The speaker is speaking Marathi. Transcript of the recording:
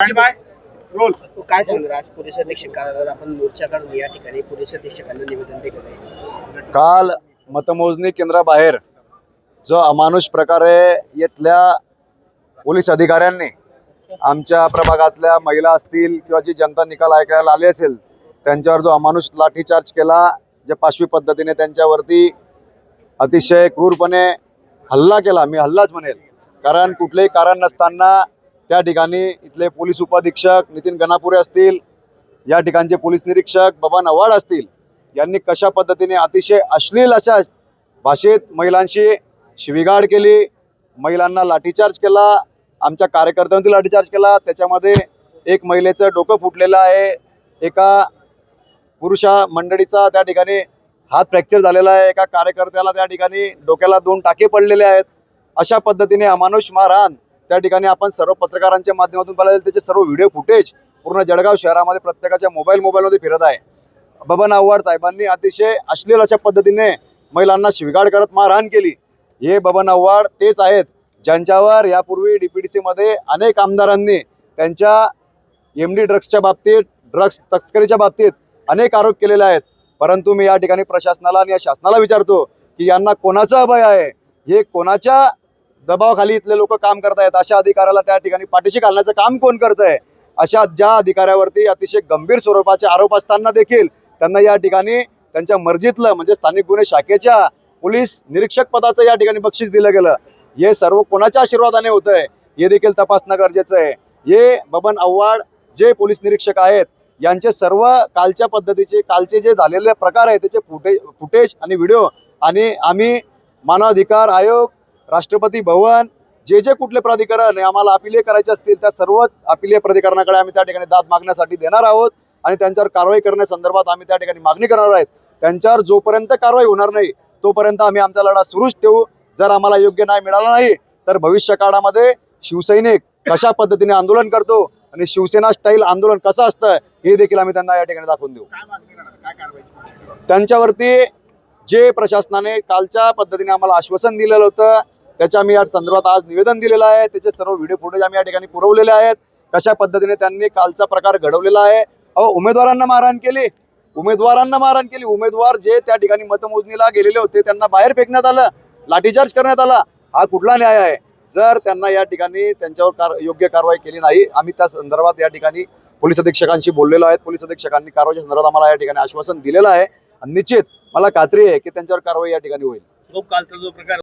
काय सांगणार? आज पोलीस अधीक्षक कार्यालयावर आपण मोर्चा काढून या ठिकाणी पोलीस अधीक्षकांना निवेदन दिलं आहे. काल मतमोजणी केंद्राबाहेर जो अमानुष प्रकारे येथल्या पोलीस अधिकाऱ्यांनी आमच्या प्रभागातल्या महिला असतील किंवा जी जनता निकाल ऐकायला आली असेल त्यांच्यावर जो अमानुष लाठीचार्ज केला जे पाशवी पद्धतीने त्यांच्यावरती अतिशय क्रूरपणे हल्ला केला. मी हल्लाच म्हणेल. कारण कुठलेही कारण नसताना त्या ठिकाणी इथले पोलीस उपाधीक्षक नितीन गणापुरे असतील या ठिकाणचे पोलीस निरीक्षक बाबा नवाड असतील यांनी कशा पद्धतीने अतिशय अश्लील अशा भाषेत महिलांशी शिविगाड केली महिलांना लाठीचार्ज केला आमच्या कार्यकर्त्यांवरती लाठीचार्ज केला त्याच्यामध्ये एक महिलेचं डोकं फुटलेलं आहे एका पुरुषा मंडळीचा त्या ठिकाणी हात फ्रॅक्चर झालेला आहे एका कार्यकर्त्याला त्या ठिकाणी डोक्याला दोन टाके पडलेले आहेत अशा पद्धतीने अमानुष मारहाण त्या ठिकाणी आपण सर्व पत्रकारांच्या माध्यमातून पाहिलं त्याचे सर्व व्हिडिओ फुटेज पूर्ण जळगाव शहरामध्ये प्रत्येकाच्या मोबाईल मोबाईलमध्ये फिरत आहे. बबन आव्हाड साहेबांनी अतिशय अश्लील अशा पद्धतीने महिलांना शिवगाड करत मारहाण केली. हे बबन आव्हाड तेच आहेत ज्यांच्यावर यापूर्वी डी पी डी सीमध्ये अनेक आमदारांनी त्यांच्या एम डी ड्रग्सच्या बाबतीत ड्रग्स तस्करीच्या बाबतीत अनेक आरोप केलेले आहेत. परंतु मी या ठिकाणी प्रशासनाला आणि या शासनाला विचारतो की यांना कोणाचा अभय आहे? हे कोणाच्या दबावाखाली इथले लोक काम करत आहेत अशा अधिकाऱ्याला त्या ठिकाणी पाठीशी घालण्याचं काम कोण करत आहे अशा ज्या अधिकाऱ्यावरती अतिशय गंभीर स्वरूपाचे आरोप असताना देखील त्यांना या ठिकाणी त्यांच्या मर्जीतलं म्हणजे स्थानिक गुन्हे शाखेच्या पोलीस निरीक्षक पदाचं या ठिकाणी बक्षीस दिलं गेलं. हे सर्व कोणाच्या आशीर्वादाने होत आहे हे देखील तपासणं गरजेचं आहे. हे बबन आव्हाड जे पोलीस निरीक्षक आहेत यांचे सर्व कालच्या पद्धतीचे कालचे जे झालेले प्रकार आहेत त्याचे फुटेज फुटेज आणि व्हिडिओ आणि आम्ही मानवाधिकार आयोग राष्ट्रपती भवन जे जे कुठले प्राधिकरण आम्हाला अपिले करायचे असतील त्या सर्व अपिलीय प्राधिकरणाकडे आम्ही त्या ठिकाणी दाद मागण्यासाठी देणार आहोत आणि त्यांच्यावर कारवाई करण्यासंदर्भात आम्ही त्या ठिकाणी मागणी करणार आहेत. त्यांच्यावर जोपर्यंत कारवाई होणार नाही तोपर्यंत आम्ही आमचा लढा सुरूच ठेवू. जर आम्हाला योग्य न्याय मिळाला नाही तर भविष्य काळामध्ये शिवसैनिक कशा पद्धतीने आंदोलन करतो आणि शिवसेना स्टाईल आंदोलन कसं असतं हे देखील आम्ही त्यांना या ठिकाणी दाखवून देऊ. त्यांच्यावरती जे प्रशासनाने कालच्या पद्धतीने आम्हाला आश्वासन दिलेलं होतं त्याच्या आम्ही या संदर्भात आज निवेदन दिलेलं आहे. त्याचे सर्व व्हिडिओ फुटेज आम्ही या ठिकाणी पुरवलेले आहेत. कशा पद्धतीने त्यांनी कालचा प्रकार घडवलेला आहे? अहो उमेदवारांना मारहाण केली. उमेदवारांना मारहाण केली. उमेदवार जे त्या ठिकाणी मतमोजणीला गेलेले होते त्यांना बाहेर फेकण्यात आलं. लाठीचार्ज करण्यात आला. हा कुठला न्याय आहे? जर त्यांना या ठिकाणी त्यांच्यावर कार योग्य कारवाई केली नाही आम्ही त्या संदर्भात या ठिकाणी पोलीस अधीक्षकांशी बोललेलो आहे पोलीस अधीक्षकांनी कारवाईच्या संदर्भात आम्हाला या ठिकाणी आश्वासन दिलेलं आहे. आणि निश्चित मला खात्री आहे की त्यांच्यावर कारवाई या ठिकाणी होईल. कालचा जो प्रकार